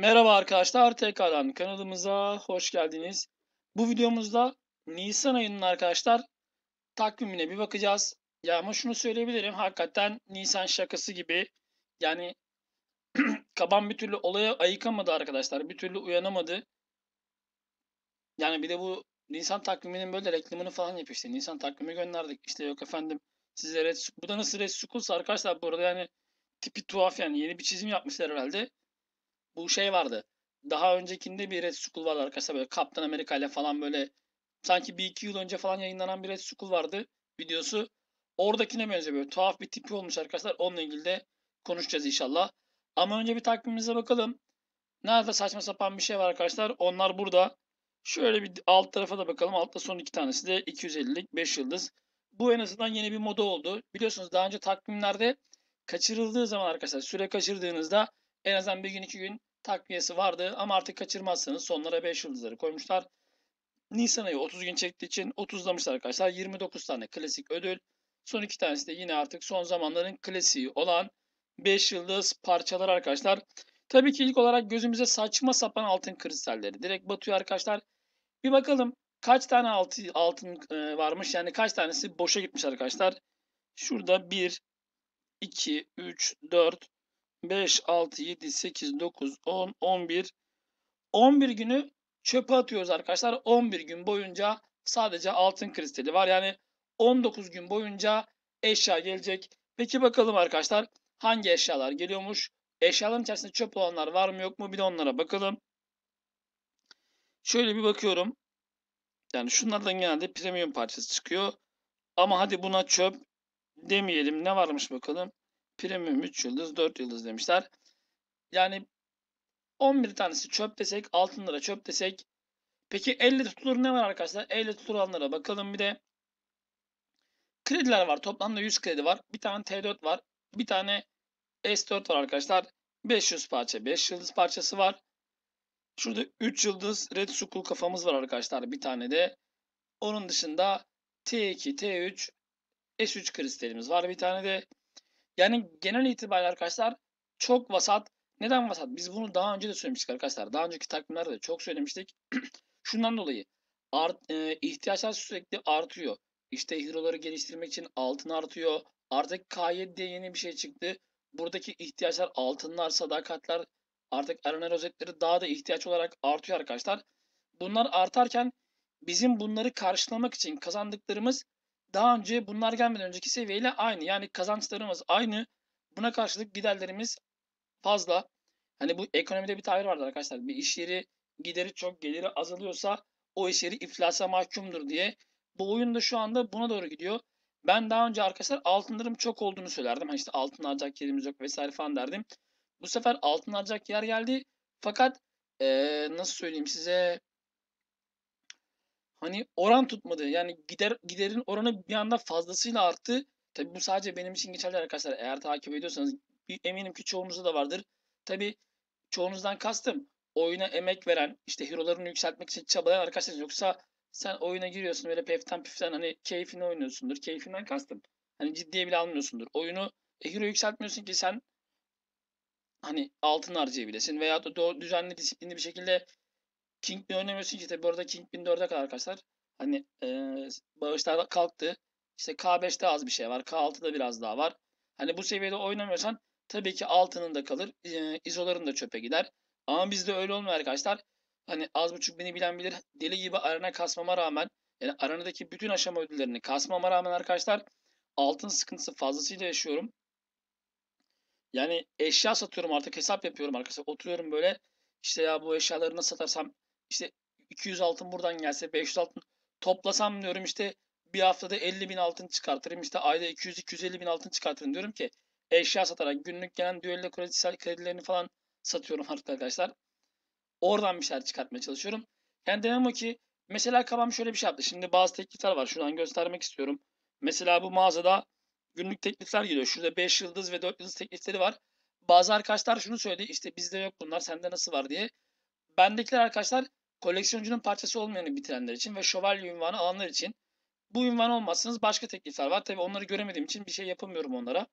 Merhaba arkadaşlar, tekrardan kanalımıza hoş geldiniz. Bu videomuzda Nisan ayının arkadaşlar takvimine bir bakacağız. Ya ama şunu söyleyebilirim, hakikaten Nisan şakası gibi. Yani kaban bir türlü olaya ayıkamadı arkadaşlar, bir türlü uyanamadı. Yani bir de bu Nisan takviminin böyle reklamını falan yapıyor işte. Nisan takvimi gönderdik. İşte yok efendim size Red Bu da nasıl Red Skull'sa arkadaşlar bu arada yani tipi tuhaf yani yeni bir çizim yapmışlar herhalde bu şey vardı. Daha öncekinde bir Red Skull vardı arkadaşlar böyle Kaptan Amerika ile falan böyle sanki bir iki yıl önce falan yayınlanan bir Red Skull vardı videosu. Oradakine benziyor böyle tuhaf bir tipi olmuş arkadaşlar. Onunla ilgili de konuşacağız inşallah. Ama önce bir takvimimize bakalım. Nerede saçma sapan bir şey var arkadaşlar. Onlar burada. Şöyle bir alt tarafa da bakalım. Altta son iki tanesi de 250'lik 5 yıldız. Bu en azından yeni bir moda oldu. Biliyorsunuz daha önce takvimlerde kaçırıldığı zaman arkadaşlar süre kaçırdığınızda en azından bir gün iki gün takviyesi vardı ama artık kaçırmazsanız sonlara 5 yıldızları koymuşlar. Nisan ayı 30 gün çektiği için 30'lamışlar arkadaşlar. 29 tane klasik ödül. Son iki tanesi de yine artık son zamanların klasiği olan 5 yıldız parçalar arkadaşlar. Tabii ki ilk olarak gözümüze saçma sapan altın kristalleri direkt batıyor arkadaşlar. Bir bakalım kaç tane altı, altın e, varmış yani kaç tanesi boşa gitmiş arkadaşlar. Şurada 1, 2, 3, 4, 5, 6, 7, 8, 9, 10, 11. 11 günü çöpe atıyoruz arkadaşlar. 11 gün boyunca sadece altın kristali var. Yani 19 gün boyunca eşya gelecek. Peki bakalım arkadaşlar hangi eşyalar geliyormuş? Eşyaların içerisinde çöp olanlar var mı yok mu? Bir de onlara bakalım. Şöyle bir bakıyorum. Yani şunlardan genelde premium parçası çıkıyor. Ama hadi buna çöp demeyelim. Ne varmış bakalım. Premium 3 yıldız 4 yıldız demişler. Yani 11 tanesi çöp desek altınlara çöp desek. Peki elle tutulur ne var arkadaşlar? Elle tutulanlara bakalım bir de. Krediler var. Toplamda 100 kredi var. Bir tane T4 var. Bir tane S4 var arkadaşlar. 500 parça. 5 yıldız parçası var. Şurada 3 yıldız Red Skull kafamız var arkadaşlar. Bir tane de. Onun dışında T2, T3, S3 kristalimiz var. Bir tane de yani genel itibariyle arkadaşlar çok vasat. Neden vasat? Biz bunu daha önce de söylemiştik arkadaşlar. Daha önceki takvimlerde de çok söylemiştik. Şundan dolayı art, e, ihtiyaçlar sürekli artıyor. İşte hidroları geliştirmek için altın artıyor. Artık K7'de yeni bir şey çıktı. Buradaki ihtiyaçlar altınlar, sadakatler, artık arena rozetleri daha da ihtiyaç olarak artıyor arkadaşlar. Bunlar artarken bizim bunları karşılamak için kazandıklarımız daha önce bunlar gelmeden önceki seviyeyle aynı. Yani kazançlarımız aynı. Buna karşılık giderlerimiz fazla. Hani bu ekonomide bir tabir vardır arkadaşlar. Bir iş yeri gideri çok geliri azalıyorsa o iş yeri iflasa mahkumdur diye. Bu oyun da şu anda buna doğru gidiyor. Ben daha önce arkadaşlar altınlarım çok olduğunu söylerdim. Hani işte altın alacak yerimiz yok vesaire falan derdim. Bu sefer altın alacak yer geldi. Fakat ee, nasıl söyleyeyim size hani oran tutmadı. Yani gider giderin oranı bir anda fazlasıyla arttı. Tabi bu sadece benim için geçerli arkadaşlar. Eğer takip ediyorsanız eminim ki çoğunuzda da vardır. Tabi çoğunuzdan kastım oyuna emek veren, işte hero'larını yükseltmek için çabalayan arkadaşlar. Yoksa sen oyuna giriyorsun böyle peften piften hani keyfini oynuyorsundur. Keyfinden kastım. Hani ciddiye bile almıyorsundur. Oyunu e, hero yükseltmiyorsun ki sen hani altın harcayabilesin veya da düzenli disiplinli bir şekilde Kingpin oynamıyorsun ki tabi bu arada Kingpin 4'e kadar arkadaşlar. Hani e, bağışlar kalktı. İşte K5'te az bir şey var. K6'da biraz daha var. Hani bu seviyede oynamıyorsan tabii ki altının da kalır. E, izoların da çöpe gider. Ama bizde öyle olmuyor arkadaşlar. Hani az buçuk beni bilen bilir. Deli gibi arena kasmama rağmen yani aranadaki bütün aşama ödüllerini kasmama rağmen arkadaşlar altın sıkıntısı fazlasıyla yaşıyorum. Yani eşya satıyorum artık hesap yapıyorum arkadaşlar. Oturuyorum böyle işte ya bu eşyaları nasıl satarsam işte 200 altın buradan gelse 500 altın toplasam diyorum işte bir haftada 50 bin altın çıkartırım işte ayda 200-250 bin altın çıkartırım diyorum ki eşya satarak günlük gelen düello kredisel kredilerini falan satıyorum arkadaşlar. Oradan bir şeyler çıkartmaya çalışıyorum. Yani demem o ki mesela Kabam şöyle bir şey yaptı. Şimdi bazı teklifler var. Şuradan göstermek istiyorum. Mesela bu mağazada günlük teklifler geliyor. Şurada 5 yıldız ve 4 yıldız teklifleri var. Bazı arkadaşlar şunu söyledi. İşte bizde yok bunlar sende nasıl var diye. Bendekiler arkadaşlar koleksiyoncunun parçası olmayanı bitirenler için ve şövalye ünvanı alanlar için. Bu ünvan olmazsanız başka teklifler var. Tabi onları göremediğim için bir şey yapamıyorum onlara.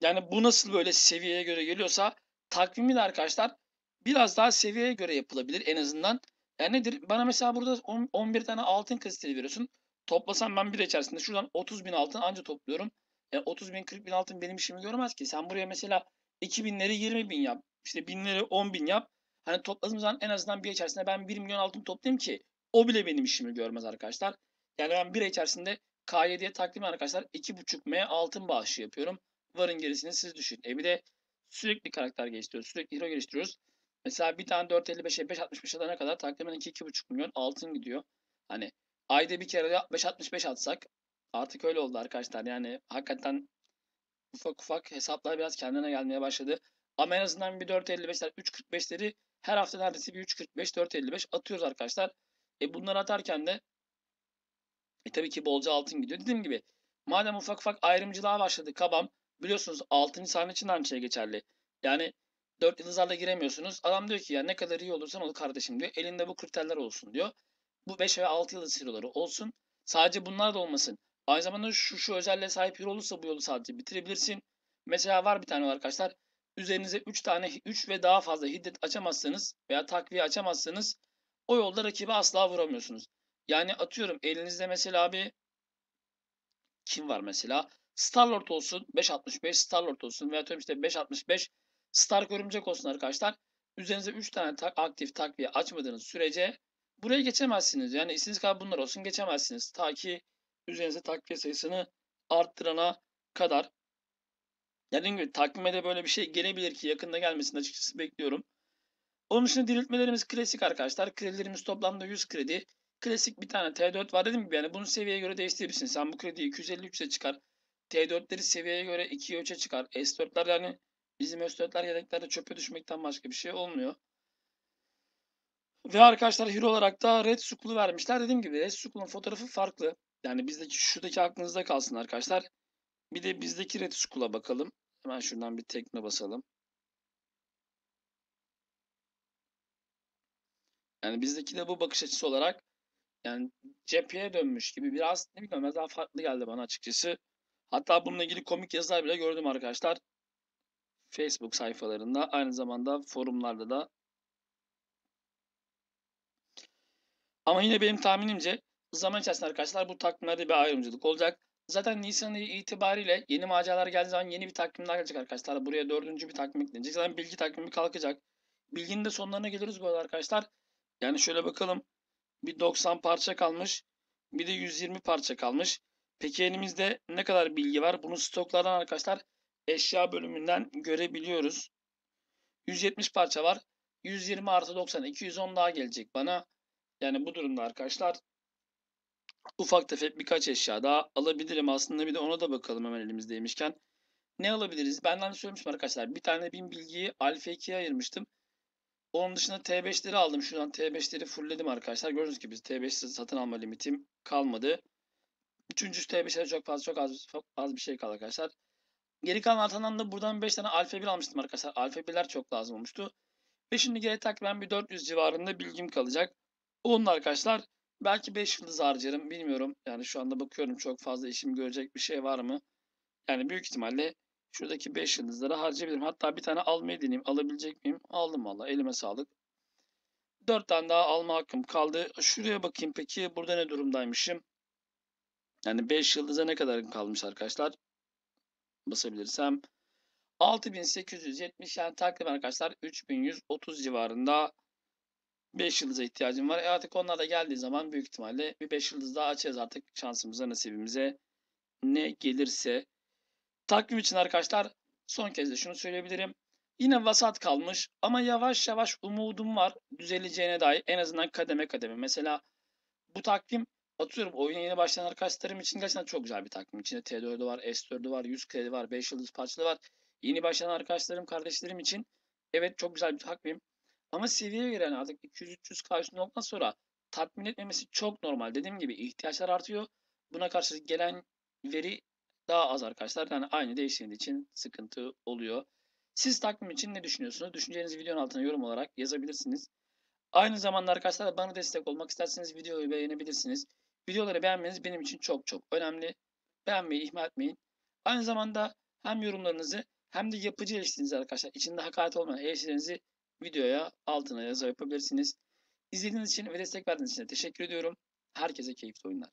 Yani bu nasıl böyle seviyeye göre geliyorsa takvimi de arkadaşlar biraz daha seviyeye göre yapılabilir en azından. Yani nedir? Bana mesela burada on- 11 tane altın kristali veriyorsun. Toplasam ben bir içerisinde şuradan 30 bin altın anca topluyorum. Yani 30 bin 40 bin altın benim işimi görmez ki. Sen buraya mesela 2000'leri 20 bin yap. İşte binleri 10 bin yap. Hani topladığım zaman en azından bir içerisinde ben 1 milyon altın toplayayım ki o bile benim işimi görmez arkadaşlar. Yani ben bir içerisinde K7'ye takdim arkadaşlar 2.5 M altın bağışı yapıyorum. Varın gerisini siz düşün. E bir de sürekli karakter geliştiriyoruz. Sürekli hero geliştiriyoruz. Mesela bir tane 4.55'e 5.65 alana kadar takriben 2-2.5 milyon altın gidiyor. Hani ayda bir kere de 5.65 atsak artık öyle oldu arkadaşlar. Yani hakikaten ufak ufak hesaplar biraz kendine gelmeye başladı. Ama en azından bir 4.55'ler 3.45'leri her hafta neredeyse bir 3.45 4.55 atıyoruz arkadaşlar. E bunları atarken de e tabii ki bolca altın gidiyor. Dediğim gibi madem ufak ufak ayrımcılığa başladı kabam biliyorsunuz 6. sahne için de aynı şey geçerli. Yani 4 yıldızlarla giremiyorsunuz. Adam diyor ki ya ne kadar iyi olursan ol kardeşim diyor. Elinde bu kriterler olsun diyor. Bu 5 ve 6 yıldız hero'ları olsun. Sadece bunlar da olmasın. Aynı zamanda şu şu özelliğe sahip hero olursa bu yolu sadece bitirebilirsin. Mesela var bir tane var arkadaşlar. Üzerinize 3 tane 3 ve daha fazla hiddet açamazsanız veya takviye açamazsanız o yolda rakibi asla vuramıyorsunuz. Yani atıyorum elinizde mesela bir kim var mesela? Starlord olsun 5.65 Starlord olsun veya atıyorum işte 5.65 Stark Örümcek olsun arkadaşlar. Üzerinize 3 tane tak aktif takviye açmadığınız sürece buraya geçemezsiniz. Yani istediğiniz kadar bunlar olsun geçemezsiniz. Ta ki üzerinize takviye sayısını arttırana kadar. Dediğim gibi takvime de böyle bir şey gelebilir ki yakında gelmesini açıkçası bekliyorum. Onun dışında diriltmelerimiz klasik arkadaşlar. Kredilerimiz toplamda 100 kredi. Klasik bir tane T4 var dedim gibi yani bunu seviyeye göre değiştirebilirsin. Sen bu krediyi 253'e çıkar. T4'leri seviyeye göre 2'ye 3'e çıkar. S4'ler yani bizim S4'ler yedeklerde çöpe düşmekten başka bir şey olmuyor. Ve arkadaşlar hero olarak da Red Skull'u vermişler. Dediğim gibi Red Skull'un fotoğrafı farklı. Yani bizdeki şuradaki aklınızda kalsın arkadaşlar. Bir de bizdeki Red Skull'a bakalım. Hemen şuradan bir tekme basalım. Yani bizdeki de bu bakış açısı olarak yani cepheye dönmüş gibi biraz ne bileyim biraz daha farklı geldi bana açıkçası. Hatta bununla ilgili komik yazılar bile gördüm arkadaşlar. Facebook sayfalarında aynı zamanda forumlarda da. Ama yine benim tahminimce zaman içerisinde arkadaşlar bu takvimlerde bir ayrımcılık olacak. Zaten Nisan itibariyle yeni maceralar geldiği zaman yeni bir takvim daha gelecek arkadaşlar. Buraya dördüncü bir takvim eklenecek. Zaten bilgi takvimi kalkacak. Bilginin de sonlarına geliriz bu arada arkadaşlar. Yani şöyle bakalım. Bir 90 parça kalmış. Bir de 120 parça kalmış. Peki elimizde ne kadar bilgi var? Bunu stoklardan arkadaşlar eşya bölümünden görebiliyoruz. 170 parça var. 120 artı 90 210 daha gelecek bana. Yani bu durumda arkadaşlar ufak tefek birkaç eşya daha alabilirim. Aslında bir de ona da bakalım hemen elimizdeymişken. Ne alabiliriz? Benden de söylemiştim arkadaşlar. Bir tane bin bilgiyi Alfa 2'ye ayırmıştım. Onun dışında T5'leri aldım. Şuradan T5'leri fullledim arkadaşlar. Gördüğünüz gibi T5 satın alma limitim kalmadı. Üçüncüsü T5'lere çok fazla çok az, çok az bir şey kaldı arkadaşlar. Geri kalan artandan da buradan 5 tane Alfa 1 almıştım arkadaşlar. Alfa 1'ler çok lazım olmuştu. Ve şimdi geri takriben bir 400 civarında bilgim kalacak. Onun arkadaşlar belki 5 yıldız harcarım bilmiyorum. Yani şu anda bakıyorum çok fazla işim görecek bir şey var mı? Yani büyük ihtimalle şuradaki 5 yıldızları harcayabilirim. Hatta bir tane almayı deneyeyim. Alabilecek miyim? Aldım valla. Elime sağlık. 4 tane daha alma hakkım kaldı. Şuraya bakayım peki. Burada ne durumdaymışım? Yani 5 yıldıza ne kadar kalmış arkadaşlar? Basabilirsem. 6870 yani takriben arkadaşlar 3130 civarında 5 yıldıza ihtiyacım var. E artık onlar da geldiği zaman büyük ihtimalle bir 5 yıldız daha açacağız artık şansımıza nasibimize ne gelirse. Takvim için arkadaşlar son kez de şunu söyleyebilirim. Yine vasat kalmış ama yavaş yavaş umudum var düzeleceğine dair en azından kademe kademe. Mesela bu takvim atıyorum oyuna yeni başlayan arkadaşlarım için gerçekten çok güzel bir takvim. İçinde T4'ü var, S4'ü var, 100 kredi var, 5 yıldız parçalı var. Yeni başlayan arkadaşlarım, kardeşlerim için evet çok güzel bir takvim. Ama göre yani artık 200-300K üstünde olduktan sonra tatmin etmemesi çok normal. Dediğim gibi ihtiyaçlar artıyor. Buna karşı gelen veri daha az arkadaşlar. Yani aynı değiştiğinde için sıkıntı oluyor. Siz takvim için ne düşünüyorsunuz? Düşüncelerinizi videonun altına yorum olarak yazabilirsiniz. Aynı zamanda arkadaşlar bana destek olmak isterseniz videoyu beğenebilirsiniz. Videoları beğenmeniz benim için çok çok önemli. Beğenmeyi ihmal etmeyin. Aynı zamanda hem yorumlarınızı hem de yapıcı eleştirinizi arkadaşlar. İçinde hakaret olmayan eleştirinizi videoya altına yazı yapabilirsiniz. İzlediğiniz için ve destek verdiğiniz için teşekkür ediyorum. Herkese keyifli oyunlar.